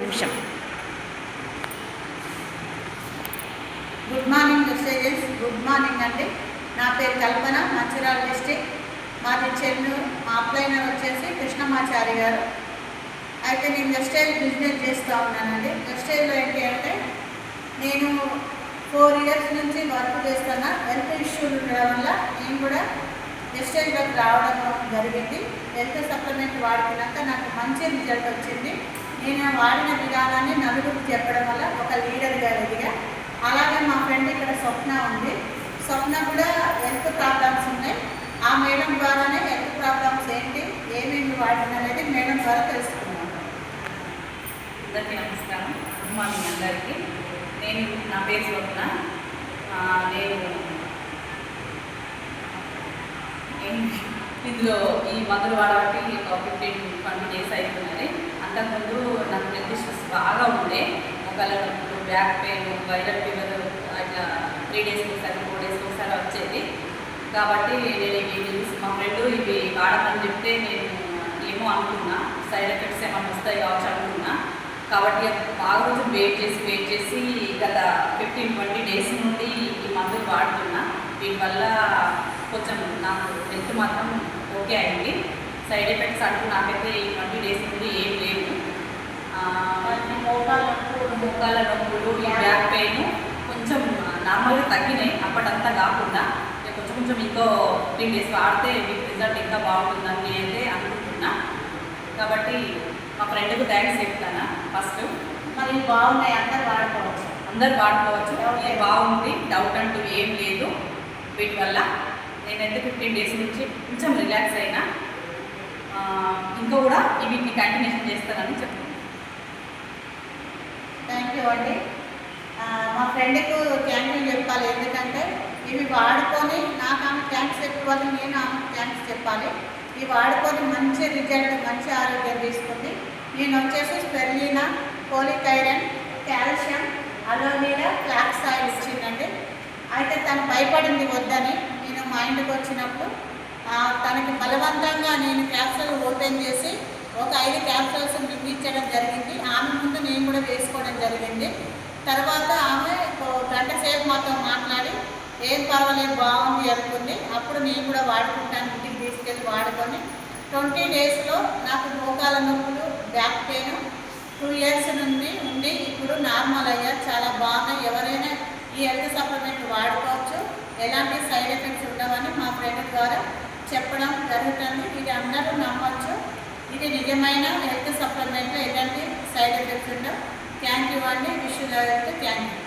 నిమిషం. Good morning messages good morning అండి. నా పేరు కల్పన మంచిర్యాల డిస్టిక్ మాది చెన్నూరు. మా అప్లైనర్ వచ్చేసి కృష్ణమాచారి గారు. అయితే నేను వెస్టేజ్ బిజినెస్ చేస్తూ ఉన్నానండి. వెస్టేజ్లో ఏంటి అంటే నేను ఫోర్ ఇయర్స్ నుంచి వర్క్ చేస్తున్నా. హెల్త్ ఇష్యూలు ఉండడం వల్ల నేను కూడా వెస్టేజ్లోకి రావడం జరిగింది. హెల్త్ సప్లిమెంట్ వాడుకున్నాక నాకు మంచి రిజల్ట్ వచ్చింది. నేను వాడిన విధానాన్ని నలుగురికి చెప్పడం వల్ల ఒక లీడర్గా ఎదిగా అలాగే మా ఫ్రెండ్ ఇక్కడ స్వప్న ఉంది. స్వప్న కూడా హెల్త్ ప్రాబ్లమ్స్ ఉన్నాయి. ఆ మేడం ద్వారానే హెల్త్ ప్రాబ్లమ్స్ ఏంటి ఏమేమి వాడింది అనేది మేడం ద్వారా తెలుసుకున్నాను అందరికీ నమస్కారం. గుడ్ మార్నింగ్ అందరికీ. నేను నా పేరు స్వప్న. నేను ఇందులో ఈ మందులు వాడబట్టి ఒక ఫిఫ్టీన్ ట్వంటీ డేస్ అవుతున్నది అంతకుముందు నాకు హెల్త్ ఇష్యూస్ బాగా ఉండే ఒకళ్ళ బ్యాక్ పెయిన్ వైరల్ ఫీవర్ అట్లా త్రీ డేస్కి ఒకసారి ఫోర్ డేస్కి ఒకసారి వచ్చేది. కాబట్టి నేను ఇవి తెలిసి. మా ఫ్రెండ్ ఇవి వాడమని చెప్తే నేను ఏమో అనుకున్నా. సైడ్ ఎఫెక్ట్స్ ఏమైనా వస్తాయి కావచ్చు అనుకున్నా. కాబట్టి బాగా రోజు వెయిట్ చేసి వెయిట్ చేసి గత ఫిఫ్టీన్ ట్వంటీ డేస్ నుండి ఈ మందులు వాడుతున్నా. దీనివల్ల కొంచెం నాకు హెల్త్ మాత్రం ఓకే అయింది. సైడ్ ఎఫెక్ట్స్ అంటూ నాకైతే ఈ ట్వంటీ డేస్ నుండి ఏం లేవు. ఆ, మోకాళ్ళ మోకాళ్ళ నొప్పులు ఈ బ్యాక్ పెయిన్ కొంచెం నార్మల్గా తగ్గినాయి. అప్పటంతా కాకుండా కొంచెం కొంచెం ఇంకో ఫిఫ్టీన్ డేస్ వాడితే మీకు రిజల్ట్ ఇంకా బాగుంటుందని నేనైతే అనుకుంటున్నా. కాబట్టి మా ఫ్రెండ్కు థ్యాంక్స్ చెప్తాను ఫస్ట్. మరి బాగున్నాయి అందరు వాడుకోవచ్చు. అందరు వాడుకోవచ్చు. బాగుంది డౌట్ అంటూ ఏం లేదు. వీటి వల్ల నేనైతే ఫిఫ్టీన్ డేస్ నుంచి కొంచెం రిలాక్స్ అయినా ఇంకా కూడా వీటిని కంటిన్యూషన్ చేస్తానని చెప్తున్నాను. ఇవ్వండి. అండి మా ఫ్రెండ్కు థ్యాంక్ యూ చెప్పాలి. ఎందుకంటే ఇవి వాడుకొని నాకు ఆమె థ్యాంక్స్ చెప్పుకోవాలి నేను ఆమె థ్యాంక్స్ చెప్పాలి. ఇవి వాడుకొని మంచి రిజల్ట్ మంచి ఆరోగ్యం తీసుకుంది. నేను వచ్చేసి spirulina folic iron calcium aloe vera flax oil ఇచ్చిందండి. అయితే తను భయపడింది వద్దని. నేను మా ఇంటికి వచ్చినప్పుడు తనకి బలవంతంగా నేను క్యాప్సూల్ ఓపెన్ చేసి ఒక ఐదు క్యాప్సూల్స్ మింగించడం జరిగింది ఆమె ముందు నేను కూడా జరిగింది. తర్వాత ఆమె ఒక గంట సేపు మాతో మాట్లాడి ఏం పర్వాలేదు బాగుంది అనుకుంది. అప్పుడు నేను కూడా వాడుకుంటాను ఇంటికి తీసుకెళ్ళి వాడుకొని. ట్వంటీ డేస్లో నాకు మోకాల నొప్పులు బ్యాక్ పెయిన్ టూ ఇయర్స్ నుండి ఉండి ఇప్పుడు నార్మల్ అయ్యారు చాలా బాగున్నాయి. ఎవరైనా ఈ హెల్త్ సప్లిమెంట్ వాడుకోవచ్చు. ఎలాంటి సైడ్ ఎఫెక్ట్స్ ఉండవని మా ఫ్రెండ్ ద్వారా చెప్పడం జరుగుతుంది. ఇది అందరూ నమ్మచ్చు. ఇది నిజమైన హెల్త్ సప్లిమెంట్లో ఎలాంటి సైడ్ ఎఫెక్ట్స్ ఉండవు. 当地的呢，就是在这边的。